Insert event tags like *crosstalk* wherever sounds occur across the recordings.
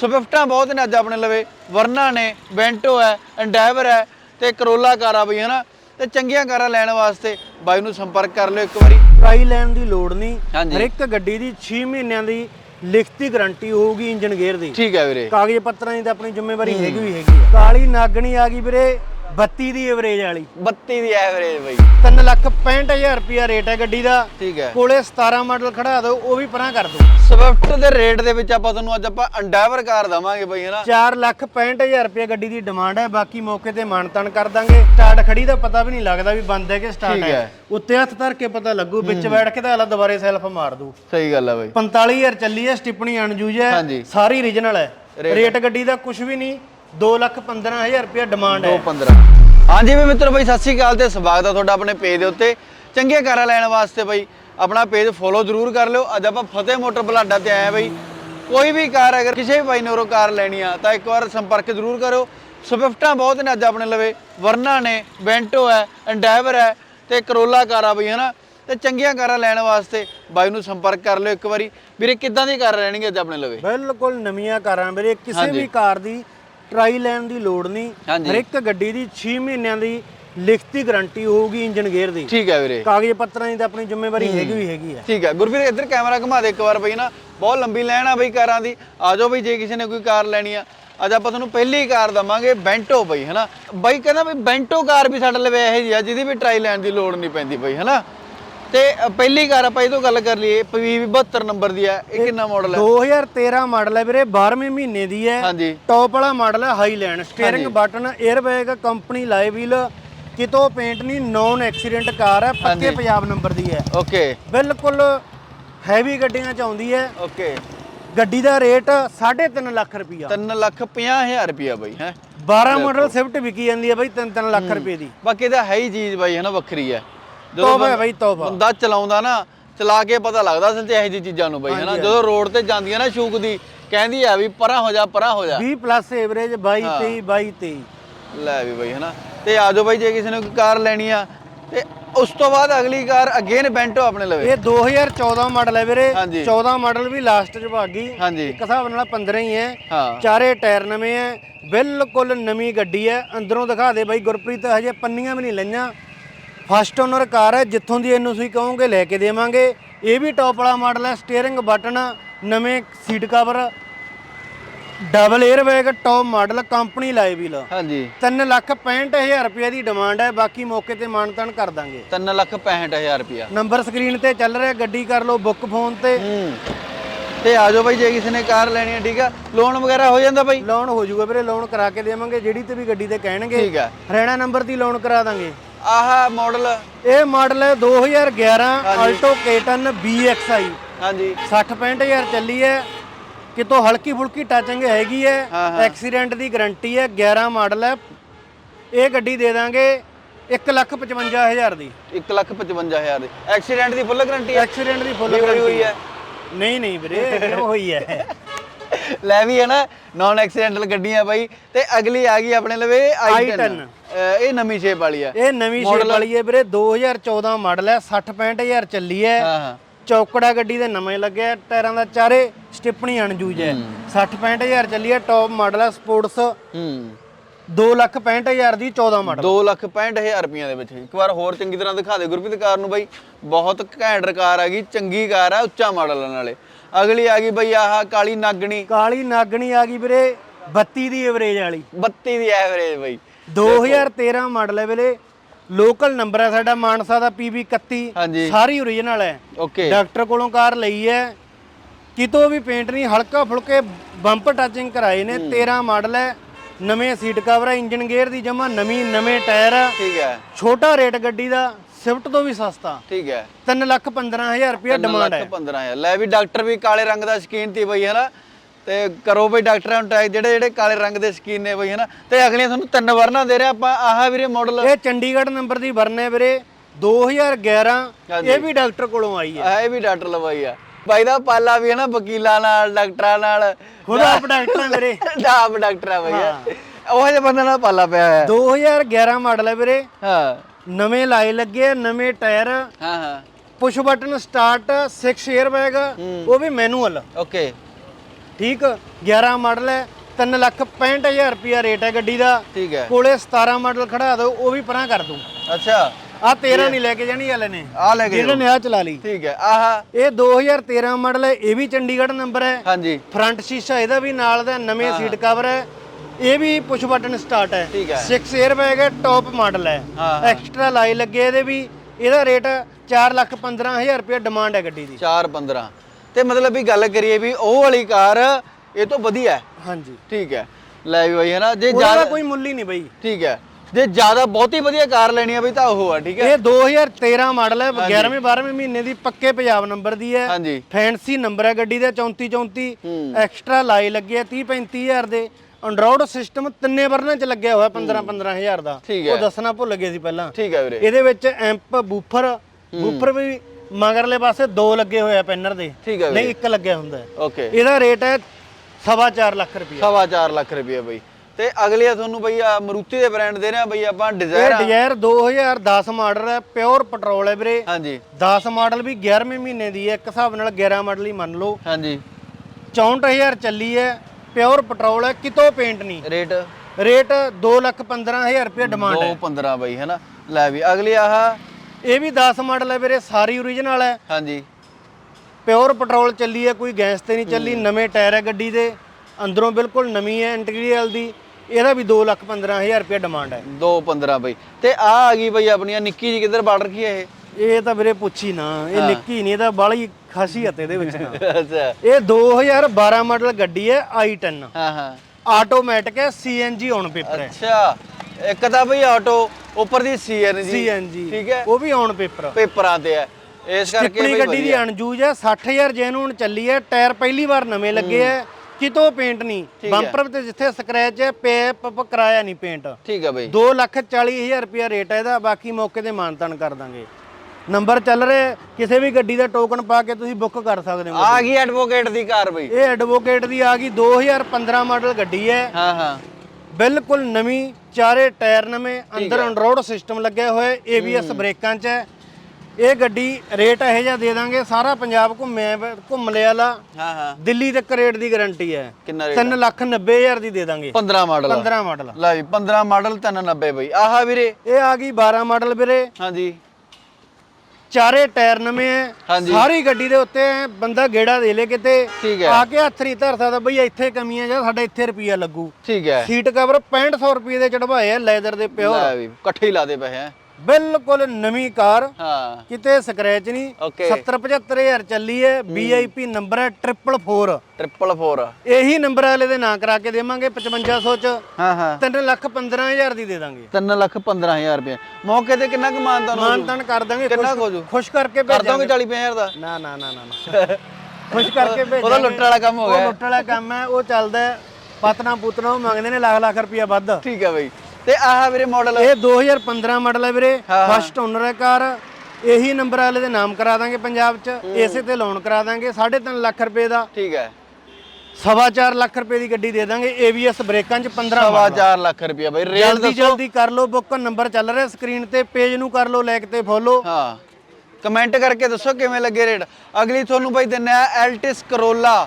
ਸਵਿਫਟਾਂ ਬਹੁਤ ਨੇ ਅੱਜ ਆਪਣੇ ਲਵੇ। ਵਰਨਾ ਨੇ ਵੈਂਟੋ ਹੈ ਐਂਡੈਵਰ ਹੈ ਤੇ ਕਰੋਲਾ ਕਾਰ ਆ ਬਈ ਹਨਾ ਤੇ ਚੰਗੀਆਂ ਕਾਰਾਂ ਲੈਣ ਵਾਸਤੇ ਬਾਈ ਨੂੰ ਸੰਪਰਕ ਕਰ ਲਿਓ ਇੱਕ ਵਾਰੀ। ਟਰਾਈ ਲੈਣ ਦੀ ਲੋੜ ਨਹੀਂ। ਹਰ ਇੱਕ ਗੱਡੀ ਦੀ 6 ਮਹੀਨਿਆਂ ਦੀ ਲਿਖਤੀ ਗਾਰੰਟੀ ਹੋਊਗੀ ਇੰਜਨ ਗੇਅਰ ਦੀ। ਠੀਕ ਹੈ ਵੀਰੇ। ਕਾਗਜ਼ ਪੱਤਰਾਂ ਦੀ ਤਾਂ ਆਪਣੀ ਜ਼ਿੰਮੇਵਾਰੀ ਹੈਗੀ ਹੀ ਹੈਗੀ ਕਾਲੀ ਨਾਗਣੀ ਆ ਗਈ ਵੀਰੇ। 32 ਦੀ ਐਵਰੇਜ ਵਾਲੀ। 32 ਦੀ ਐਵਰੇਜ ਬਈ। 3 ਲੱਖ 65000 ਰੁਪਿਆ ਰੇਟ ਹੈ ਗੱਡੀ ਦਾ। ਠੀਕ ਹੈ। ਕੋਲੇ 17 ਮਾਡਲ ਖੜਾ ਦਿਓ ਉਹ ਵੀ ਪਰਾਂ ਕਰ ਦਿਓ। ਸਵਿਫਟ ਦੇ ਰੇਟ ਦੇ ਵਿੱਚ ਆਪਾਂ ਤੁਹਾਨੂੰ ਅੱਜ ਆਪਾਂ ਐਂਡੈਵਰ ਕਾਰ ਦਵਾਂਗੇ ਬਈ ਹਨਾ? 4 ਲੱਖ 65000 ਰੁਪਏ ਗੱਡੀ ਦੀ ਡਿਮਾਂਡ ਹੈ ਬਾਕੀ ਮੌਕੇ ਤੇ ਮਾਨਤਨ ਕਰ ਦਾਂਗੇ। ਸਟਾਰਟ ਖੜੀ ਦਾ ਪਤਾ ਵੀ ਨਹੀਂ ਲੱਗਦਾ ਵੀ ਬੰਦ ਹੈ ਕਿ ਸਟਾਰਟ ਹੈ। ਹੈ। ਉੱਤੇ ਹੱਥ ਧਰ ਕੇ ਪਤਾ ਲੱਗੂ ਵਿੱਚ ਬੈਠ ਕੇ ਤਾਂ ਅਲਾ ਦੁਬਾਰੇ ਸੈਲਫ ਮਾਰ ਦੂ। ਸਹੀ ਗੱਲ ਆ ਬਈ। 45000 ਚੱਲੀ ਹੈ ਸਟਿਪਣੀ ਅਨਯੂਜ ਹੈ। ਸਾਰੀ ਰੀਜਨਲ ਹੈ। ਰੇਟ ਗੱਡੀ ਦਾ ਕੁਝ ਵੀ ਨਹੀਂ 2 ਲੱਖ 15000 ਰੁਪਏ ਡਿਮਾਂਡ ਹੈ। 215 ਹਾਂਜੀ ਵੀ ਮਿੱਤਰੋ ਬਈ ਸਤਿ ਸ਼੍ਰੀ ਅਕਾਲ ਤੇ ਸਵਾਗਤ ਆ ਤੁਹਾਡਾ ਆਪਣੇ ਪੇਜ ਦੇ ਉੱਤੇ। ਚੰਗੀਆਂ ਕਾਰਾਂ ਲੈਣ ਵਾਸਤੇ ਬਈ ਆਪਣਾ ਪੇਜ ਫੋਲੋ ਜ਼ਰੂਰ ਕਰ ਲਿਓ। ਅੱਜ ਆਪਾਂ ਫਤਿਹ ਮੋਟਰ ਬਲਾਡਾ ਤੇ ਆਏ ਆ ਬਈ। ਕੋਈ ਵੀ ਕਾਰ ਅਗਰ ਕਿਸੇ ਵੀ ਬਾਈ ਨੇ ਉਰੋਂ ਕਾਰ ਲੈਣੀ ਆ ਤਾਂ ਇੱਕ ਵਾਰ ਸੰਪਰਕ ਜ਼ਰੂਰ ਕਰੋ ਸਵਿਫਟਾਂ ਬਹੁਤ ਨੇ ਅੱਜ ਆਪਣੇ ਲਵੇ। ਵਰਨਾ ਨੇ ਵੈਂਟੋ ਹੈ ਐਂਡੈਵਰ ਹੈ ਤੇ ਕਰੋਲਾ ਕਾਰ ਆ ਬਈ ਹਨਾ? ਤੇ ਚੰਗੀਆਂ ਕਾਰਾਂ ਲੈਣ ਵਾਸਤੇ ਬਾਈ ਨੂੰ ਸੰਪਰਕ ਕਰ ਲਿਓ ਇੱਕ ਵਾਰੀ। ਵੀਰੇ ਕਿੱਦਾਂ ਦੀ ਕਾਰ ਲੈਣਗੇ ਅੱਜ ਆਪਣੇ ਲਵੇ? ਬਿਲਕੁਲ ਨਵੀਆਂ ਕਾਰਾਂ ਵੀਰੇ। ਕਿਸੇ ਵੀ ਕਾਰ ਦੀ ਟਰਾਈ ਲੈਣ ਦੀ ਲੋੜ ਨਹੀਂ। ਹਾਂਜੀ। ਹਰ ਇੱਕ ਗੱਡੀ ਦੀ 6 ਮਹੀਨਿਆਂ ਦੀ ਲਿਖਤੀ ਗਾਰੰਟੀ ਹੋਊਗੀ ਇੰਜਨ ਗੇਅਰ ਦੀ। ਠੀਕ ਹੈ ਵੀਰੇ। ਕਾਗਜ਼ ਪੱਤਰਾਂ ਦੀ ਤਾਂ ਆਪਣੀ ਜ਼ਿੰਮੇਵਾਰੀ ਹੈਗੀ ਹੀ ਹੈਗੀ ਹੈ। ਠੀਕ ਹੈ। ਗੁਰਵੀਰ ਇੱਧਰ ਕੈਮਰਾ ਘੁਮਾ ਦੇ ਇੱਕ ਵਾਰ ਬਈ ਨਾ। ਬਹੁਤ ਲੰਬੀ ਲਾਈਨ ਆ ਬਈ ਕਾਰਾਂ ਦੀ। ਆ ਜਾਓ ਬਈ ਜੇ ਕਿਸੇ ਨੇ ਕੋਈ ਕਾਰ ਲੈਣੀ ਆ। ਅੱਜ ਆਪਾਂ ਤੁਹਾਨੂੰ ਪਹਿਲੀ ਕਾਰ ਦਵਾਂਗੇ ਬੈਂਟੋ ਬਈ ਹਨਾ। ਬਾਈ ਕਹਿੰਦਾ ਵੀ ਬੈਂਟੋ ਕਾਰ ਵੀ ਸਾਡੇ ਲਵੇ ਇਹੋ ਜਿਹੀ ਆ ਜਿਹਦੀ ਵੀ ਟਰਾਈ ਲੈਣ ਦੀ ਲੋੜ ਨਹੀਂ ਪੈਂਦੀ ਬਈ ਹਨਾ। ਤੇ ਪਹਿਲੀ ਕਾਰ ਆਪਾਂ ਇਹ ਤੋਂ ਗੱਲ ਕਰ ਲਈਏ ਪੀਵੀ 72 ਨੰਬਰ ਦੀ ਆ ਇਹ ਕਿੰਨਾ ਮਾਡਲ ਹੈ 2013 ਮਾਡਲ ਹੈ ਵੀਰੇ 12ਵੇਂ ਮਹੀਨੇ ਦੀ ਹੈ ਹਾਂਜੀ। ਟੌਪ ਵਾਲਾ ਮਾਡਲ ਹੈ highland steering button air bag company ਲਾਈ ਵੀਲ ਕਿਤੋਂ ਪੇਂਟ ਨਹੀਂ ਨੌਨ ਐਕਸੀਡੈਂਟ ਕਾਰ ਹੈ ਪੱਕੇ ਪੰਜਾਬ ਨੰਬਰ ਦੀ ਹੈ ਓਕੇ। ਬਿਲਕੁਲ ਹੈਵੀ ਗੱਡੀਆਂ ਚ ਆਉਂਦੀ ਹੈ ਓਕੇ। ਗੱਡੀ ਦਾ ਰੇਟ 3.5 ਲੱਖ ਰੁਪਈਆ। 3 ਲੱਖ 50000 ਰੁਪਿਆ ਬਈ ਹੈ। 12 ਮਾਡਲ ਸਵਿਫਟ ਵਿਕੀ ਜਾਂਦੀ ਹੈ ਬਾਈ 3-3 ਲੱਖ ਰੁਪਏ ਦੀ। ਬਾਕੀ ਇਹਦਾ ਹੈ ਹੀ ਚੀਜ਼ ਬਾਈ ਹਨਾ ਵੱਖਰੀ ਹੈ ਤੋਹਫਾ ਹੈ ਬਾਈ ਤੋਹਫਾ ਬੰਦਾ ਚਲਾਉਂਦਾ ਨਾ ਚਲਾ ਕੇ ਪਤਾ ਲੱਗਦਾ 'ਚ ਇਹੋ ਜਿਹੀ ਚੀਜ਼ਾਂ ਨੂੰ ਬਈ ਹਨਾ? ਜਦੋਂ ਰੋਡ ਤੇ ਜਾਂਦੀਆਂ ਨਾ ਸ਼ੂਕ ਦੀ ਕਹਿੰਦੀ ਆ ਵੀ ਪਰਾਂ ਹੋ ਜਾ ਪਰਾਂ ਹੋ ਜਾ। 20 ਪਲੱਸ ਐਵਰੇਜ 22 23 22 23 ਲੈ ਵੀ ਬਈ ਹਨਾ? ਤੇ ਆ ਜਾਓ ਬਈ ਜੇ ਕਿਸੇ ਨੇ ਕਾਰ ਲੈਣੀ ਆ ਤੇ ਉਸ ਤੋਂ ਬਾਅਦ ਅਗਲੀ ਕਾਰ ਅਗੇਨ ਬੈਂਟੋ ਆਪਣੇ ਲਵੇ। ਇਹ 2014 ਮਾਡਲ ਹੈ ਵੀਰੇ। ਹਾਂਜੀ। 14 ਮਾਡਲ ਵੀ ਲਾਸਟ ਚ ਭਾਗ। ਇੱਕ ਹਿਸਾਬ ਨਾਲ 15 ਹੀ ਹੈ ਹਾਂ। ਚਾਰੇ ਟਾਇਰ ਨਵੇਂ ਹੈ ਬਿਲਕੁਲ ਨਵੀਂ ਗੱਡੀ ਹੈ ਅੰਦਰੋਂ ਦਿਖਾ ਦੇ ਬਾਈ ਗੁਰਪ੍ਰੀਤ ਹਜੇ ਪੰਨੀਆਂ ਵੀ ਨਹੀਂ ਲਈਆਂ। ਫਸਟ ਓਨਰ ਕਾਰ ਹੈ ਜਿੱਥੋਂ ਦੀ ਇਹਨੂੰ ਤੁਸੀਂ ਕਹੋਗੇ ਲੈ ਕੇ ਦੇਵਾਂਗੇ। ਇਹ ਵੀ ਟੌਪ ਵਾਲਾ ਮਾਡਲ ਹੈ ਸਟੀਅਰਿੰਗ ਬਟਨ ਨਵੇਂ seat cover double air bag top model company ਲਾਈ ਵੀਲ ਹਾਂਜੀ। 3 ਲੱਖ 65000 ਰੁਪਏ ਦੀ ਡਿਮਾਂਡ ਹੈ ਬਾਕੀ ਮੌਕੇ ਤੇ ਮਾਨਤਨ ਕਰ ਦਾਂਗੇ। 3 ਲੱਖ 65000 ਰੁਪਿਆ ਨੰਬਰ ਸਕਰੀਨ ਤੇ ਚੱਲ ਰਿਹਾ ਗੱਡੀ ਕਰ ਲਓ ਬੁੱਕ ਫੋਨ ਤੇ। ਹੂੰ। ਤੇ ਆ ਜਾਓ ਬਈ ਜੇ ਕਿਸੇ ਨੇ ਕਾਰ ਲੈਣੀ ਆ ਠੀਕ ਆ। ਲੋਨ ਵਗੈਰਾ ਹੋ ਜਾਂਦਾ ਬਈ? ਲੋਨ ਹੋ ਜਾਊਗਾ ਵੀਰੇ ਲੋਨ ਕਰਾ ਕੇ ਦੇਵਾਂਗੇ ਜਿਹੜੀ ਤੇ ਵੀ ਗੱਡੀ ਤੇ ਕਹਿਣਗੇ। ਠੀਕ ਆ। ਹਰਿਆਣਾ ਨੰਬਰ ਦੀ ਲੋਨ ਕਰਾ ਦਾਂਗੇ। ਆਹ ਮਾਡਲ ਇਹ ਮਾਡਲ ਹੈ 2011 ਆਲਟੋ K10 BXI ਹਾਂਜੀ। 60 65000 ਚੱਲੀ ਹੈ। ਕਿਤੋਂ ਹਲਕੀ ਫੁਲਕੀ ਟੱਚਿੰਗ ਹੈਗੀ ਹੈ। ਐਕਸੀਡੈਂਟ ਦੀ ਗਾਰੰਟੀ ਹੈ। 11 ਮਾਡਲ ਹੈ। ਇਹ ਗੱਡੀ ਦੇ ਦਾਂਗੇ 155000 ਦੀ। 1 ਲੱਖ 55000 ਦੀ। ਐਕਸੀਡੈਂਟ ਦੀ ਫੁੱਲ ਗਾਰੰਟੀ ਹੈ। ਐਕਸੀਡੈਂਟ ਦੀ ਫੁੱਲ ਹੋਈ ਹੋਈ ਹੈ। ਨਹੀਂ ਨਹੀਂ ਵੀਰੇ ਕਿਉਂ ਹੋਈ ਹੈ? ਲੈ ਵੀ ਹੈ ਨਾ ਨਾਨ ਐਕਸੀਡੈਂਟਲ ਗੱਡੀਆਂ ਬਾਈ। ਤੇ ਅਗਲੀ ਆ ਗਈ ਆਪਣੇ ਲਵੇ i10 i10 ਅਹ ਇਹ ਨਵੀਂ ਸ਼ੇਪ ਵਾਲੀ ਆ। ਇਹ ਨਵੀਂ ਸ਼ੇਪ ਵਾਲੀ ਹੈ ਵੀਰੇ 2014 ਮਾਡਲ ਹੈ 60 65000 ਚੱਲੀ ਹੈ। ਚੌਕੜਾ ਗੱਡੀ ਦੇ ਨਵੇਂ ਲੱਗਿਆ ਟਾਇਰਾਂ ਦਾ ਚਾਰੇ ਸਟਿਪਣੀ ਅਣਜੂਜ ਹੈ। 60 65000 ਚੱਲੀ ਹੈ ਟੌਪ ਮਾਡਲ ਹੈ ਸਪੋਰਟਸ ਹੂੰ। 2 ਲੱਖ 65000 ਦੀ 14 ਮਾਡਲ। 2 ਲੱਖ 65000 ਰੁਪਈਆਂ ਦੇ ਵਿੱਚ ਇੱਕ ਵਾਰ ਹੋਰ ਚੰਗੀ ਤਰ੍ਹਾਂ ਦਿਖਾ ਦੇ ਗੁਰਪ੍ਰੀਤ ਕਾਰ ਨੂੰ ਬਾਈ। ਬਹੁਤ ਘੈਂਟ ਕਾਰ ਹੈਗੀ ਚੰਗੀ ਕਾਰ ਆ ਉੱਚਾ ਮਾਡਲ ਨਾਲੇ। ਅਗਲੀ ਆ ਗਈ ਬਈ ਆਹ ਕਾਲੀ ਨਾਗਣੀ। ਕਾਲੀ ਨਾਗਣੀ ਆ ਗਈ ਵੀਰੇ 32 ਦੀ ਐਵਰੇਜ ਵਾਲੀ। 32 ਦੀ ਐਵਰੇਜ ਬਈ। 2013 ਮਾਡਲ ਹੈ ਵੀਰੇ। ਲੋਕਲ ਨੰਬਰ ਹੈ ਸਾਡਾ ਮਾਨਸਾ ਦਾ PB 31 ਹਾਂਜੀ। ਸਾਰੀ ਓਰੀਜਨਲ ਹੈ। ਓਕੇ ਡਾਕਟਰ ਕੋਲੋਂ ਕਾਰ ਲਈ ਹੈ। ਕਿਤੋਂ ਵੀ ਪੇਂਟ ਨਹੀਂ ਹਲਕਾ ਫੁਲਕੇ ਬੰਪ ਟੱਚਿੰਗ ਕਰਾਏ ਨੇ। 13 ਮਾਡਲ ਹੈ। ਨਵੇਂ ਸੀਟ ਕਵਰ ਹੈ। ਇੰਜਨ ਗੇਅਰ ਦੀ ਜਮਾ ਨਵੀਂ ਨਵੇਂ ਟਾਇਰ ਠੀਕ ਹੈ। ਛੋਟਾ ਰੇਟ ਗੱਡੀ ਦਾ। ਸਵਿਫਟ ਤੋਂ ਵੀ ਸਸਤਾ। ਠੀਕ ਹੈ। 3 ਲੱਖ 15000 ਰੁਪਏ ਡਿਮਾਂਡ ਹੈ। 15000 ਲੈ ਵੀ ਡਾਕਟਰ ਵੀ ਕਾਲੇ ਰੰਗ ਦਾ ਸ਼ਕੀਨ ਤੀ ਬਈ ਹਨਾ? ਤੇ ਕਰੋ ਬਈ ਡਾਕਟਰਾਂ ਨੂੰ ਟੈਗ ਜਿਹੜੇ ਜਿਹੜੇ ਕਾਲੇ ਰੰਗ ਦੇ ਸ਼ਕੀਨ ਨੇ ਬਈ ਹਨਾ? ਤੇ ਅਗਲੀਆਂ ਤੁਹਾਨੂੰ ਤਿੰਨ ਵਰਨਾ ਦੇ ਰਿਹਾ ਆਪਾਂ ਆਹ ਵੀਰੇ ਮਾਡਲ ਇਹ ਚੰਡੀਗੜ੍ਹ ਨੰਬਰ ਦੀ ਵਰਨ ਹੈ ਵੀਰੇ 2011 ਇਹ ਵੀ ਡਾਕਟਰ ਕੋਲੋਂ ਆਈ ਹੈ। ਇਹ ਵੀ ਡਾਕਟਰ ਲਵਾਈ ਆ। ਬਾਈ ਦਾ ਪਾਲਾ ਵੀ ਹੈ ਨਾ ਵਕੀਲਾਂ ਨਾਲ ਡਾਕਟਰਾਂ ਨਾਲ। ਖੁਦ ਆਪ ਡਾਕਟਰ ਹੈ ਵੀਰੇ। ਆਪ ਡਾਕਟਰ ਆ ਬਈ ਉਹ ਜਿਹੇ ਬੰਦੇ ਨਾਲ ਪਾਲਾ ਪਿਆ ਹੋਇਆ। 2011 ਮਾਡਲ ਹੈ ਵੀਰੇ। ਹਾਂ। ਨਵੇਂ ਲਾਏ ਲੱਗੇ ਆ, ਨਵੇਂ ਟਾਇਰ। ਹਾਂ ਹਾਂ। Push button start 6 air bag ਉਹ ਵੀ ਮੈਨੂਅਲ ਓਕੇ ਠੀਕ 11 ਮਾਡਲ ਹੈ 3 ਲੱਖ 65000 ਰੁਪਿਆ ਰੇਟ ਹੈ ਗੱਡੀ ਦਾ। ਠੀਕ ਹੈ। ਕੋਲੇ 17 ਮਾਡਲ ਖੜਾ ਦਿਓ ਉਹ ਵੀ ਪਰਾਂ ਕਰ ਦੂੰ ਅੱਛਾ। ਆ 13 ਨਹੀਂ ਲੈ ਕੇ ਜਾਣੀ ਵਾਲੇ ਨੇ ਆ ਲੈ ਕੇ ਜਿਹਨਾਂ ਨੇ ਆ ਚਲਾ ਲਈ। ਠੀਕ ਹੈ ਆਹ। ਇਹ 2013 ਮਾਡਲ ਹੈ ਇਹ ਵੀ ਚੰਡੀਗੜ੍ਹ ਨੰਬਰ ਹੈ। ਹਾਂਜੀ। ਫਰੰਟ ਸ਼ੀਸ਼ਾ ਇਹਦਾ ਵੀ ਨਾਲ ਦਾ ਨਵੇਂ ਸੀਟ ਕਵਰ ਹੈ। ਇਹ ਵੀ ਪੁਸ਼ ਬਟਨ ਸਟਾਰਟ ਹੈ। ਠੀਕ ਹੈ। 6 에ਅਰ ਬੈਗ ਹੈ ਟੌਪ ਮਾਡਲ ਹੈ। ਹਾਂ, ਹਾਂ। ਐਕਸਟਰਾ ਲਾਈ ਲੱਗੇ ਇਹਦੇ ਵੀ। ਇਹਦਾ ਰੇਟ 4 ਲੱਖ 15000 ਰੁਪਏ ਡਿਮਾਂਡ ਹੈ ਗੱਡੀ ਦੀ। 4 15 ਤੇ ਮਤਲਬ ਵੀ ਗੱਲ ਕਰੀਏ ਵੀ ਉਹ ਵਾਲੀ ਕਾਰ ਇਹ ਤੋਂ ਵਧੀਆ ਹੈ। ਹਾਂਜੀ। ਠੀਕ ਹੈ। ਲੈ ਵੀ ਬਈ ਹੈ ਨਾ ਜੇ ਉਹਦਾ ਜ਼ਿਆਦਾ ਕੋਈ ਮੁੱਲ ਹੀ ਨਹੀਂ ਬਈ। ਠੀਕ ਹੈ। ਜੇ ਜ਼ਿਆਦਾ ਬਹੁਤੀ ਵਧੀਆ ਕਾਰ ਲੈਣੀ ਆ ਬਈ ਤਾਂ ਉਹ ਆ ਠੀਕ ਹੈ? ਇਹ 2013 ਮਾਡਲ ਹੈ। 11ਵੇਂ 12ਵੇਂ ਮਹੀਨੇ ਦੀ ਪੱਕੇ ਪੰਜਾਬ ਨੰਬਰ ਦੀ ਹੈ। ਹਾਂਜੀ। ਫੈਂਸੀ ਨੰਬਰ ਹੈ ਗੱਡੀ ਦਾ 34 34 ਹੂੰ। ਐਕਸਟਰਾ ਲਾਈ ਲੱਗੇ 30 35000 ਦੇ। ਐਂਡਰੋਇਡ ਸਿਸਟਮ ਤਿੰਨੇ ਵਰਨਾਂ ਚ ਲੱਗਿਆ ਹੋਇਆ 15 15000 ਦਾ। ਠੀਕ ਉਹ ਹੈ। ਦੱਸਣਾ ਭੁੱਲ ਗਏ ਸੀ ਪਹਿਲਾਂ। ਠੀਕ ਹੈ ਵੀਰੇ। ਇਹਦੇ ਵਿੱਚ ਐਂਪ ਬੂਫਰ ਬੂਫਰ ਵੀ ਮਗਰਲੇ ਪਾਸੇ ਦੋ ਲੱਗੇ ਹੋਏ ਆ ਪੈਨਰ ਦੇ। ਠੀਕ ਹੈ ਨਹੀਂ ਇੱਕ ਲੱਗਿਆ ਹੁੰਦਾ ਹੈ। ਓਕੇ ਇਹਦਾ ਰੇਟ ਹੈ ਸਵਾ ਚਾਰ ਲੱਖ ਰੁਪਏ ਸਵਾ ਚਾਰ ਲੱਖ ਰੁਪਏ ਬਈ। ਤੇ ਅਗਲੀ ਆ ਤੁਹਾਨੂੰ ਬਈ ਆ ਮਰੂਤੀ ਦੇ ਬ੍ਰਾਂਡ ਦੇ ਰਹੇ ਆ ਬਈ ਆਪਾਂ ਇਹ ਡਿਜ਼ਾਇਰ ਡਿਜ਼ਾਇਰ 2010 ਮਾਡਲ ਹੈ ਪਿਓਰ ਪੈਟਰੋਲ ਹੈ ਵੀਰੇ। ਹਾਂਜੀ। 10 ਮਾਡਲ ਵੀ 11ਵੇਂ ਮਹੀਨੇ ਦੀ ਹੈ ਇੱਕ ਹਿਸਾਬ ਨਾਲ 11 ਮਾਡਲ ਹੀ ਮੰਨ ਲਓ। ਹਾਂਜੀ। 64000 ਚੱਲੀ ਹੈ ਪਿਓਰ ਪੈਟਰੋਲ ਹੈ ਕਿਤੋਂ ਪੇਂਟ ਨਹੀਂ। ਰੇਟ? ਰੇਟ 215000 ਰੁਪਏ ਡਿਮਾਂਡ ਹੈ। 215 ਬਈ ਹੈ ਨਾ? ਲੈ ਵੀ ਅਗਲੀ ਆਹ ਇਹ ਵੀ 10 ਮਾਡਲ ਹੈ ਵੀਰੇ ਸਾਰੀ ਓਰੀਜਨਲ ਹੈ। ਹਾਂਜੀ। ਪਿਓਰ ਪੈਟਰੋਲ ਚੱਲੀ ਹੈ ਕੋਈ ਗੈਸ ਤੇ ਨਹੀਂ ਚੱਲੀ ਨਵੇਂ ਟਾਇਰ ਹੈ ਗੱਡੀ ਦੇ ਅੰਦਰੋਂ ਬਿਲਕੁਲ ਨਵੀਂ ਹੈ ਇੰਟੀਰੀਅਰ ਦੀ ਇਹਦਾ ਵੀ 215000 ਰੁਪਏ ਡਿਮਾਂਡ ਹੈ। 215 ਬਈ। ਤੇ ਆ ਆ ਗਈ ਬਈ ਆਪਣੀ ਆਹ ਨਿੱਕੀ ਜੀ ਕਿੱਧਰ ਬਾਰਡਰ ਕੀ ਹੈ ਇਹ? ਤਾਂ ਵੀਰੇ ਪੁੱਛੀ ਨਾ ਇਹ ਨਿੱਕੀ ਨਹੀਂ ਇਹਦਾ ਬਾਲੀ ਖਾਸੀਅਤ ਇਹਦੇ ਵਿੱਚ ਨਾ। ਇਹ *laughs* ਅੱਛਾ ਇਹ 2012 ਮਾਡਲ ਗੱਡੀ ਹੈ i10 ਹਾਂ ਹਾਂ। ਆਟੋਮੈਟਿਕ ਹੈ ਸੀਐਨਜੀ ਔਨ ਪੇਪਰ ਹੈ। ਅੱਛਾ। ਇੱਕ ਤਾਂ ਬਈ ਆਟੋ ਉੱਪਰ ਦੀ ਸੀਐਨਜੀ ਸੀਐਨਜੀ ਠੀਕ ਹੈ। ਉਹ ਵੀ ਔਨ ਪੇਪਰ ਪੇਪਰਾਂ ਤੇ ਹੈ। ਇਸ ਕਰਕੇ ਬਈ ਗੱਡੀ ਦੀ। ਅਣਜੂਜ ਹੈ 60000 ਜੈਨੂਨ ਚੱਲੀ ਹੈ। ਟਾਇਰ ਪਹਿਲੀ ਵਾਰ ਨਵੇਂ ਲੱਗੇ ਹੈ। ਕਿਤੋਂ ਪੇਂਟ ਨਹੀਂ। ਬੰਪਰ ਤੇ ਜਿੱਥੇ ਸਕ੍ਰੈਚ ਹੈ ਪੇਪ ਕਰਾਇਆ ਨਹੀਂ ਪੇਂਟ ਠੀਕ ਹੈ ਬਈ। 2 ਲੱਖ 40000 ਰੁਪਿਆ ਰੇਟ ਹੈ ਇਹਦਾ। ਬਾਕੀ ਮੌਕੇ ਤੇ ਮਾਨਤਾਨ ਕਰ ਦਾਂਗੇ। ਨੰਬਰ ਚੱਲ ਰਿਹਾ ਕਿਸੇ ਵੀ ਗੱਡੀ ਦਾ ਟੋਕਨ ਪਾ ਕੇ ਤੁਸੀਂ ਬੁੱਕ ਕਰ ਸਕਦੇ ਹੋ। ਆ ਗਈ ਐਡਵੋਕੇਟ ਦੀ ਕਾਰ ਬਈ। ਇਹ ਐਡਵੋਕੇਟ ਦੀ ਆ ਗਈ 2015 ਮਾਡਲ ਗੱਡੀ ਹੈ। ਹਾਂ ਹਾਂ। ਬਿਲਕੁਲ ਨਵੀਂ ਚਾਰੇ ਟਾਇਰ ਨਵੇਂ ਅੰਦਰ ਐਂਡਰੋਇਡ ਸਿਸਟਮ ਲੱਗਿਆ ਹੋਇਆ ਏਬੀਐਸ ਬ੍ਰੇਕਾਂ 'ਚ ਹੈ। ਇਹ ਗੱਡੀ ਰੇਟ ਇਹੋ ਜਿਹਾ ਦੇ ਦਾਂਗੇ ਸਾਰਾ ਪੰਜਾਬ ਘੁੰਮਿਆ ਘੁੰਮ ਲਿਆ ਲਾ ਹਾਂ ਹਾਂ। ਦਿੱਲੀ ਤੱਕ ਰੇਟ ਦੀ ਗਾਰੰਟੀ ਹੈ। ਕਿੰਨਾ ਰੇਟ 3 ਲੱਖ 90 ਹਜ਼ਾਰ ਦੀ ਦੇ ਦਾਂਗੇ। 15 ਮਾਡਲ 15 ਮਾਡਲ ਲੈ ਵੀ 15 ਮਾਡਲ 390 ਬਈ। ਆਹਾ ਵੀਰੇ। ਇਹ ਆ ਗਈ 12 ਮਾਡਲ ਵੀਰੇ। ਹਾਂਜੀ। ਚਾਰੇ ਟਾਇਰ ਨਵੇਂ ਹਾਂਜੀ। ਸਾਰੀ ਗੱਡੀ ਦੇ ਉੱਤੇ ਐਂ ਬੰਦਾ ਗੇੜਾ ਦੇ ਲੇ ਕਿਤੇ। ਠੀਕ ਹੈ। ਆ ਕੇ ਹੱਥ ਨਹੀਂ ਧਰ ਸਕਦਾ ਬਈ ਇੱਥੇ ਕਮੀਆਂ ਜਾਂ ਸਾਡਾ ਇੱਥੇ ਰੁਪਿਆ ਲੱਗੂ। ਠੀਕ ਹੈ ਸੀਟ ਕਵਰ 6500 ਰੁਪਏ ਦੇ ਚੜਵਾਏ ਆ ਲੈਦਰ ਦੇ ਪਿਓਰ। ਲੈ ਵੀ ਇਕੱਠੇ ਹੀ ਲਾਦੇ ਪਏ ਹੈ ਬਿਲਕੁਲ ਨਵੀਂ ਕਾਰ। ਹਾਂ। ਕਿਤੇ ਸਕ੍ਰੈਚ ਨਹੀਂ। ਓਕੇ 70 75000 ਚੱਲੀ ਹੈ। ਵੀਆਈਪੀ ਨੰਬਰ ਹੈ 444 ਟ੍ਰਿਪਲ 4 ਇਹੀ ਨੰਬਰ ਵਾਲੇ ਦੇ ਨਾਂ ਕਰਾ ਕੇ ਦੇਵਾਂਗੇ 5500 ਚ। ਹਾਂ ਹਾਂ। 3 ਲੱਖ 15000 ਦੀ ਦੇ ਦਾਂਗੇ। 3 ਲੱਖ 15000 ਰੁਪਏ। ਮੌਕੇ ਤੇ ਕਿੰਨਾ ਕਮਾਨਦਾ ਨੂੰ ਮਾਨਤਨ ਕਰ ਦਾਂਗੇ। ਕਿੰਨਾ ਕੁ ਹੋ ਜੂ? ਖੁਸ਼ ਕਰਕੇ ਕਰ ਭੇਜਾਂਗੇ। ਦੋਗੇ 40 50000 ਦਾ? ਨਾ ਨਾ ਨਾ ਨਾ ਨਾ। ਖੁਸ਼ ਕਰਕੇ ਭੇਜਾਂਗੇ। ਉਹਦਾ ਲੁੱਟਣ ਵਾਲਾ ਕੰਮ ਹੋ ਉਹ ਗਿਆ ਲੁੱਟਣ ਵਾਲਾ ਕੰਮ ਹੈ। ਉਹ ਚੱਲਦਾ ਹੈ। ਪਤਨਾ ਪੁਤਨਾ ਉਹ ਮੰਗਦੇ ਨੇ ਲੱਖ ਲੱਖ ਰੁਪਇਆ ਵੱਧ। ਠੀਕ ਹੈ ਬਈ। ਤੇ ਆਹ ਵੀਰੇ ਮਾਡਲ ਇਹ 2015 ਮਾਡਲ ਹੈ ਵੀਰੇ। ਫਸਟ ਓਨਰ ਹੈ ਕਾਰ। ਇਹੀ ਨੰਬਰ ਵਾਲੇ ਦੇ ਨਾਮ ਕਰਾ ਦਾਂਗੇ ਪੰਜਾਬ 'ਚ। ਇਸੇ ਤੇ ਲੋਨ ਕਰਾ ਦਾਂਗੇ। 3.5 ਲੱਖ ਰੁਪਏ ਦਾ। ਠੀਕ ਹੈ। ਸਵਾ ਚਾਰ ਲੱਖ ਰੁਪਏ ਦੀ ਗੱਡੀ ਦੇ ਦਾਂਗੇ। ABS ਬ੍ਰੇਕਾਂ 'ਚ 15 ਸਵਾ 4 ਲੱਖ ਰੁਪਏ ਬਈ। ਰੇਟ ਜਲਦੀ ਜਲਦੀ ਕਰ ਲਓ। ਬੁੱਕ ਨੰਬਰ ਚੱਲ ਰਿਹਾ ਸਕਰੀਨ ਤੇ। ਪੇਜ ਨੂੰ ਕਰ ਲਓ ਲਾਈਕ ਤੇ ਫੋਲੋ ਹਾਂ। ਕਮੈਂਟ ਕਰਕੇ ਦੱਸੋ ਕਿਵੇਂ ਲੱਗੇ ਰੇਟ ਅਗਲੀ ਤੁਹਾਨੂੰ ਬਾਈ ਦਿੰਨਾ ਹੈ ਐਲਟਿਸ ਕਰੋਲਾ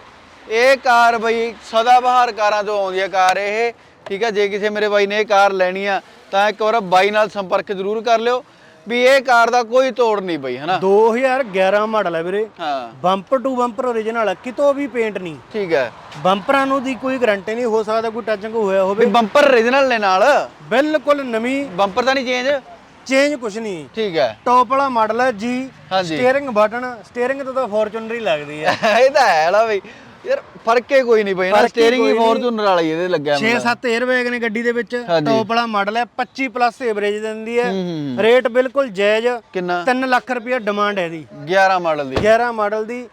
ਇਹ ਕਾਰ ਬਈ ਸਦਾ ਬਹਾਰ ਕਾਰਾਂ ਤੋਂ ਆਉਂਦੀ ਹੈ ਕਾਰ ਇਹ। ਠੀਕ ਹੈ ਜੇ ਕਿਸੇ ਮੇਰੇ ਬਾਈ ਨੇ ਇਹ ਕਾਰ ਲੈਣੀ ਆ ਤਾਂ ਇੱਕ ਵਾਰ ਬਾਈ ਨਾਲ ਸੰਪਰਕ ਜ਼ਰੂਰ ਕਰ ਲਿਓ ਵੀ ਇਹ ਕਾਰ ਦਾ ਕੋਈ ਤੋੜ ਨਹੀਂ ਬਈ ਹਨਾ? 2011 ਮਾਡਲ ਹੈ ਵੀਰੇ। ਹਾਂ। ਬੰਪਰ ਟੂ ਬੰਪਰ ਓਰੀਜਨਲ ਹੈ ਕਿਤੋਂ ਵੀ ਪੇਂਟ ਨਹੀਂ। ਠੀਕ ਹੈ ਬੰਪਰਾਂ ਨੂੰ ਦੀ ਕੋਈ ਗਾਰੰਟੀ ਨਹੀਂ ਹੋ ਸਕਦਾ ਕੋਈ ਟੱਚਿੰਗ ਹੋਇਆ ਵੀ ਹੋਵੇ ਬੰਪਰ ਰੀਜਨਲ ਨੇ ਨਾਲ? ਬਿਲਕੁਲ ਨਵੀਂ। ਬੰਪਰ ਤਾਂ ਨਹੀਂ ਚੇਂਜ ਚੇਂਜ ਕੁਛ ਨਹੀਂ। ਠੀਕ ਹੈ ਟੌਪ ਵਾਲਾ ਮਾਡਲ ਹੈ ਜੀ। ਸਟੀਅਰਿੰਗ ਬਟਨ ਸਟੀਅਰਿੰਗ ਤੋਂ ਤਾਂ ਫੋਰਚੂਨਰ ਹੀ ਲੱਗਦੀ ਹੈ *laughs* ਇਹ ਤਾਂ ਹੈ ਲਾ ਬਈ। ਯਾਰ ਫ਼ਰਕ ਹੀ ਕੋਈ ਨਹੀਂ ਬਈ ਨਾ ਫ਼ਰਕ ਹੀ। ਫੋਰਚੂਨਰ ਵਾਲਾ ਹੀ ਇਹਦੇ ਲੱਗਿਆ ਮੈਨੂੰ 6-7 에ਅਰਬੈਗ ਨੇ ਗੱਡੀ ਦੇ ਵਿੱਚ। ਟੌਪ ਵਾਲਾ ਮਾਡਲ ਹੈ 25 ਪਲੱਸ ਐਵਰੇਜ ਦਿੰਦੀ ਹੈ। ਰੇਟ ਬਿਲਕੁਲ ਜਾਇਜ਼ ਕਿੰਨਾ? 3 ਲੱਖ ਰੁਪਏ ਡਿਮਾਂਡ ਹੈ ਇਹਦੀ। 11 ਮਾਡਲ ਦੀ। 11 ਮਾਡਲ ਦੀ।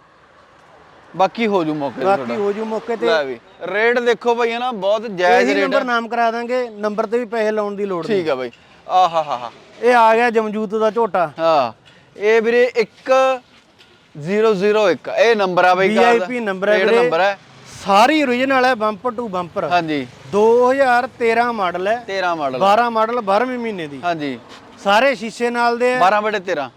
ਬਾਕੀ ਹੋ ਜੂ ਮੌਕੇ ਤੇ ਬਾਕੀ ਹੋ ਜੂ ਮੌਕੇ ਤੇ। ਲੈ ਵੀ ਰੇਟ ਦੇਖੋ ਬਈ ਨਾ ਬਹੁਤ ਜਾਇਜ਼ ਰੇਟ ਨੰਬਰ ਨਾਮ ਕਰਾ ਦਾਂਗੇ ਨੰਬਰ ਤੇ ਵੀ ਪੈਸੇ ਲਾਉਣ ਦੀ ਲੋੜ ਨਹੀਂ। ਠੀਕ ਆ ਬਈ। ਆਹਾ ਹਾ ਹਾ ਇਹ ਆ ਗਿਆ ਜਮਜੂਤ ਦਾ ਝੋਟਾ। ਹਾਂ ਇਹ ਵੀਰੇ 1001 ਇਹ ਨੰਬਰ ਆ ਬਈ ਕਾਰ ਦਾ। ਵੀਆਈਪੀ ਨੰਬਰ ਹੈ ਵੀਰੇ। ਨੰਬਰ ਹੈ। ਸਾਰੀ ਓਰੀਜਨਲ ਹੈ ਬੰਪਰ ਟੂ ਬੰਪਰ ਹਾਂਜੀ। 2013 ਮਾਡਲ ਹੈ। 13 ਮਾਡਲ 12 ਮਾਡਲ 12ਵੇਂ ਮਹੀਨੇ ਦੀ। ਹਾਂਜੀ। ਸਾਰੇ ਸ਼ੀਸ਼ੇ ਨਾਲ ਦੇ ਆ 12 ਬਟੇ 13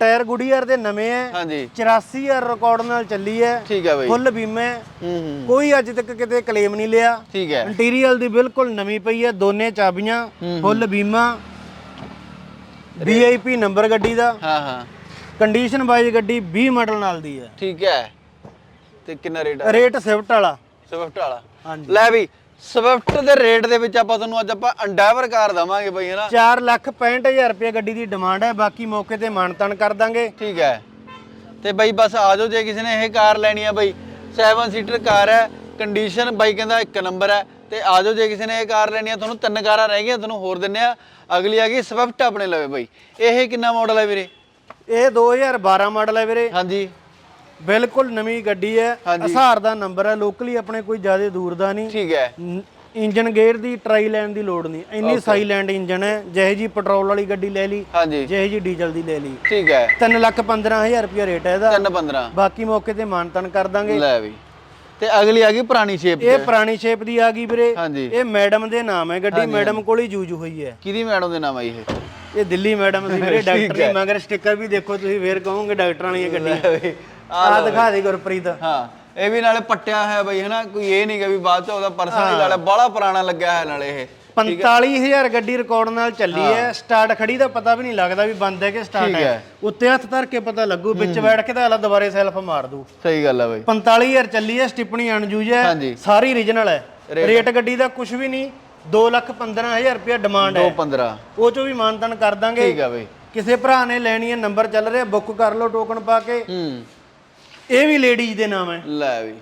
ਟਾਇਰ ਗੁਡੀਅਰ ਦੇ ਨਵੇਂ ਐ ਹਾਂਜੀ। 84000 ਰਿਕਾਰਡ ਨਾਲ ਚੱਲੀ ਐ ਠੀਕ ਹੈ ਬਾਈ। ਫੁੱਲ ਬੀਮੇ ਹੂੰ। ਹੂੰ ਕੋਈ ਅੱਜ ਤੱਕ ਕਿਤੇ ਕਲੇਮ ਨਹੀਂ ਲਿਆ। ਠੀਕ ਹੈ। ਇੰਟੀਰੀਅਰ ਦੀ ਬਿਲਕੁਲ ਨਵੀਂ ਪਈ ਹੈ। ਦੋਨੇ ਚਾਬੀਆਂ ਫੁੱਲ ਬੀਮਾ। ਵੀਆਈਪੀ ਨੰਬਰ ਗੱਡੀ ਦਾ। ਹਾਂ ਹਾਂ। ਕੰਡੀਸ਼ਨ ਵਾਈਜ਼ ਗੱਡੀ 20 ਮਾਡਲ ਨਾਲ ਦੀ ਹੈ। ਠੀਕ ਹੈ। ਤੇ ਕਿੰਨਾ ਰੇਟ ਆ? ਰੇਟ ਸਵਿਫਟ ਵਾਲਾ। ਸਵਿਫਟ ਵਾਲਾ। ਹਾਂਜੀ। ਲੈ ਵੀ ਸਵਿਫਟ ਦੇ ਰੇਟ ਦੇ ਵਿੱਚ ਆਪਾਂ ਤੁਹਾਨੂੰ ਅੱਜ ਆਪਾਂ ਅੰਡਾਵਰ ਕਾਰ ਦਵਾਂਗੇ ਬਈ ਹਨਾ 4 ਲੱਖ 65000 ਰੁਪਏ ਗੱਡੀ ਦੀ ਡਿਮਾਂਡ ਹੈ ਬਾਕੀ ਮੌਕੇ ਤੇ ਮਾਨਤਨ ਕਰ ਦਾਂਗੇ। ਠੀਕ ਹੈ। ਤੇ ਬਈ ਬਸ ਆ ਜਾਓ ਜੇ ਕਿਸੇ ਨੇ ਇਹ ਕਾਰ ਲੈਣੀ ਆ ਬਈ 7 ਸੀਟਰ ਕਾਰ ਹੈ ਕੰਡੀਸ਼ਨ ਬਾਈ ਕਹਿੰਦਾ ਇੱਕ ਨੰਬਰ ਹੈ। ਤੇ ਆ ਜਾਓ ਜੇ ਕਿਸੇ ਨੇ ਇਹ ਕਾਰ ਲੈਣੀ ਆ ਤੁਹਾਨੂੰ ਤਿੰਨ ਕਾਰਾਂ ਰਹਿ ਗਈਆਂ ਤੁਹਾਨੂੰ ਹੋਰ ਦਿੰਨੇ ਆ। ਅਗਲੀ ਆ ਗਈ ਸਵਿਫਟ ਆਪਣੇ ਲਵੇ ਬਈ। ਇਹ ਕਿੰਨਾ ਮਾਡਲ ਹੈ ਵੀਰੇ? ਇਹ 2012 ਮਾਡਲ ਹੈ ਵੀਰੇ। ਹਾਂਜੀ। ਬਿਲਕੁਲ ਨਵੀਂ ਗੱਡੀ ਹੈ। ਹਸਾਰ ਦਾ ਨੰਬਰ ਹੈ ਲੋਕਲੀ ਆਪਣੇ ਕੋਈ ਜ਼ਿਆਦਾ ਦੂਰ ਦਾ ਨਹੀਂ। ਠੀਕ ਹੈ। ਇੰਜਨ ਗੇਅਰ ਦੀ ਟਰਾਈ ਲੈਣ ਦੀ ਲੋੜ ਨਹੀਂ। ਇੰਨੀ ਸਾਈਲੈਂਡ ਇੰਜਨ ਹੈ ਜਿਹੇ ਜੀ ਪੈਟਰੋਲ ਵਾਲੀ ਗੱਡੀ ਲੈ ਲਈ ਜਿਹੇ ਜੀ ਡੀਜ਼ਲ ਦੀ ਲੈ ਲਈ। ਠੀਕ ਹੈ। 3 ਲੱਖ 15000 ਰੁਪਏ ਰੇਟ ਹੈ ਇਹਦਾ। 315 ਬਾਕੀ ਮੌਕੇ ਤੇ ਮਾਨਤਨ ਕਰ ਦਾਂਗੇ। ਲੈ ਵੀ। ਤੇ ਅਗਲੀ ਆ ਗਈ ਪੁਰਾਣੀ ਸ਼ੇਪ ਇਹ ਪੁਰਾਣੀ ਸ਼ੇਪ ਦੀ ਆ ਗਈ ਵੀਰੇ। ਹਾਂਜੀ। ਇਹ ਮੈਡਮ ਦੇ ਨਾਮ ਹੈ ਗੱਡੀ। ਮੈਡਮ ਕੋਲ ਹੀ ਯੂਜ਼ ਹੋਈ ਹੈ। ਕਿਹਦੀ ਮੈਡਮ ਦੇ ਨਾਮ ਆ ਇਹ? ਇਹ ਦਿੱਲੀ ਮੈਡਮ ਸੀ ਵੀਰੇ ਡਾਕਟਰ ਦੀ ਮਗਰ ਸਟicker ਵੀ ਦੇਖੋ ਤੁਸੀਂ ਫੇਰ ਕਹੋਗੇ ਡਾਕਟਰਾਂ ਵਾਲੀਆਂ ਗੱਡੀਆਂ। ਆ ਦਿਖਾ ਦੇ ਗੁਰਪ੍ਰੀਤ। ਹਾਂ ਇਹ ਵੀ ਨਾਲੇ ਪੱਟਿਆ ਹੋਇਆ ਬਈ ਹਨਾ? ਕੋਈ ਇਹ ਨਹੀਂ ਕਿ ਵੀ ਬਾਅਦ ਚ ਉਹਦਾ ਪਰਸਨ ਹੀ। ਨਾਲੇ ਬੜਾ ਪੁਰਾਣਾ ਲੱਗਿਆ ਹੈ ਨਾਲੇ ਇਹ। 45000 ਗੱਡੀ ਰਿਕਾਰਡ ਨਾਲ ਚੱਲੀ ਹੈ। ਸਟਾਰਟ ਖੜੀ ਦਾ ਪਤਾ ਵੀ ਨਹੀਂ ਲੱਗਦਾ ਵੀ ਬੰਦ ਹੈ ਕਿ ਸਟਾਰਟ ਹੈ। ਹੈ। ਉੱਤੇ ਹੱਥ ਧਰ ਕੇ ਪਤਾ ਲੱਗੂ ਵਿੱਚ ਬੈਠ ਕੇ ਤਾਂ ਅਲਾ ਦੁਬਾਰੇ ਸੈਲਫ ਮਾਰ ਦੂ। ਸਹੀ ਗੱਲ ਆ ਬਈ। 45000 ਚੱਲੀ ਹੈ ਸਟਿਪਣੀ ਅਨਯੂਜ ਹੈ। ਸਾਰੀ ਰੀਜਨਲ ਹੈ। ਰੇਟ। ਗੱਡੀ ਦਾ ਕੁਝ ਵੀ ਨਹੀਂ 215000 ਰੁਪਏ ਡਿਮਾਂਡ ਹੈ। 215 ਉਹ ਚੋਂ ਵੀ ਮਾਨਤਨ ਕਰ ਦਾਂਗੇ। ਠੀਕ ਆ ਬਈ। ਕਿਸੇ ਭਰਾ ਨੇ ਲੈਣੀ ਹੈ ਨੰਬਰ ਚੱਲ ਰਿਹਾ ਬੁੱਕ ਕਰ ਲਓ ਟੋਕਨ ਪਾ ਕੇ। ਹੂੰ। ਇਹ ਵੀ ਲੇਡੀਜ਼ ਦੇ ਨਾਮ ਹੈ। ਲੈ ਵੀ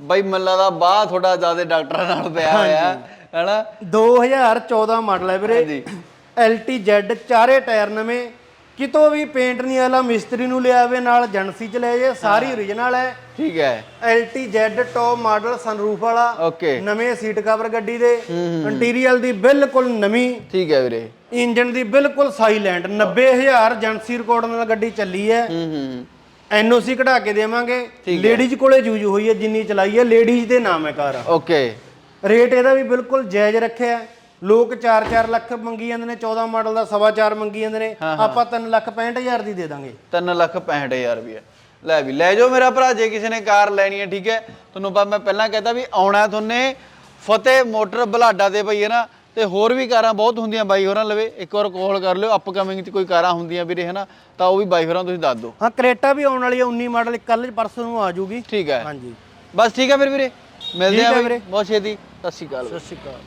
ਬਈ ਮੱਲਾ ਦਾ ਬਾਹ ਥੋੜਾ ਜ਼ਿਆਦਾ ਡਾਕਟਰਾਂ ਨਾਲ ਪਿਆ ਹੋਇਆ। ਹੈਨਾ? 2014 ਮਾਡਲ ਹੈ ਵੀਰੇ। ਹਾਂਜੀ। LTZ ਚਾਰੇ ਟਾਇਰ ਨਵੇਂ। ਕਿਤੋਂ ਵੀ ਪੇਂਟ ਨਹੀਂ ਵਾਲਾ ਮਿਸਤਰੀ ਨੂੰ ਲਿਆਵੇ ਨਾਲ ਏਜੰਸੀ ਚ ਲੈ ਜੇ ਸਾਰੀ ਓਰੀਜਨਲ ਹੈ। ਠੀਕ ਹੈ। LTZ ਟੌਪ ਮਾਡਲ ਸਨਰੂਫ ਵਾਲਾ ਓਕੇ ਨਵੇਂ ਸੀਟ ਕਵਰ ਗੱਡੀ ਦੇ ਇੰਟੀਰੀਅਰ ਦੀ ਬਿਲਕੁਲ ਨਵੀਂ। ਠੀਕ ਹੈ ਵੀਰੇ। ਇੰਜਨ ਦੀ ਬਿਲਕੁਲ ਸਾਈਲੈਂਟ 90000 ਏਜੰਸੀ ਰਿਕਾਰਡ ਨਾਲ ਗੱਡੀ ਚੱਲੀ ਹੈ। ਹੂੰ ਹੂੰ ਐਨਓਸੀ ਕਢਾ ਕੇ ਦੇਵਾਂਗੇ। ਲੇਡੀਜ਼ ਕੋਲੇ ਯੂਜ਼ ਹੋਈ ਹੈ ਜਿੰਨੀ ਚਲਾਈ ਹੈ ਲੇਡੀਜ਼ ਦੇ ਨਾਮ ਹੈ ਕਾਰ। ਓਕੇ ਰੇਟ ਇਹਦਾ ਵੀ ਬਿਲਕੁਲ ਜਾਇਜ਼ ਰੱਖਿਆ। ਲੋਕ 4-4 ਲੱਖ ਮੰਗੀ ਜਾਂਦੇ ਨੇ 14 ਮਾਡਲ ਦਾ ਸਵਾ ਚਾਰ ਮੰਗੀ ਜਾਂਦੇ ਨੇ ਆਪਾਂ 3 ਲੱਖ 65000 ਦੀ ਦੇ ਦਾਂਗੇ। 3 ਲੱਖ 65000 ਰੁਪਏ। ਲੈ ਵੀ ਲੈ ਜਾਓ ਮੇਰਾ ਭਰਾ ਜੇ ਕਿਸੇ ਨੇ ਕਾਰ ਲੈਣੀ ਹੈ ਠੀਕ ਹੈ। ਤੁਹਾਨੂੰ ਬਸ ਮੈਂ ਪਹਿਲਾਂ ਕਹਿੰਦਾ ਵੀ ਆਉਣਾ ਤੁਹਾਨੇ ਫਤਿਹ ਮੋਟਰ ਬਲਾਡਾ ਤੇ ਬਈ ਹੈ ਨਾ ਤੇ ਹੋਰ ਵੀ ਕਾਰਾਂ ਬਹੁਤ ਹੁੰਦੀਆਂ ਬਾਈ ਹੋਰਾਂ ਲਵੇ। ਇੱਕ ਵਾਰ ਕਾਲ ਕਰ ਲਿਓ ਅਪਕਮਿੰਗ 'ਚ ਕੋਈ ਕਾਰਾਂ ਹੁੰਦੀਆਂ ਵੀਰੇ ਹੈ ਨਾ ਤਾਂ ਉਹ ਵੀ ਬਾਈ ਹੋਰਾਂ ਤੁਸੀਂ ਦੱਸ ਦਿਓ। ਹਾਂ ਕਰੇਟਾ ਵੀ ਆਉਣ ਵਾਲੀ ਹੈ 19 ਮਾਡਲ ਕੱਲ ਪਰਸੋਂ ਨੂੰ ਆ ਜਾਊਗੀ। ਠੀਕ ਹੈ। ਹਾਂਜੀ। ਬਸ ਠੀਕ ਹੈ ਫਿਰ ਵੀਰੇ ਮਿਲਦੇ ਆ ਵੀਰੇ। ਬਹੁਤ ਛੇਤੀ। ਸਤਿ ਸ਼੍ਰੀ ਅਕਾਲ। ਸਤਿ ਸ਼੍ਰੀ ਅਕਾਲ।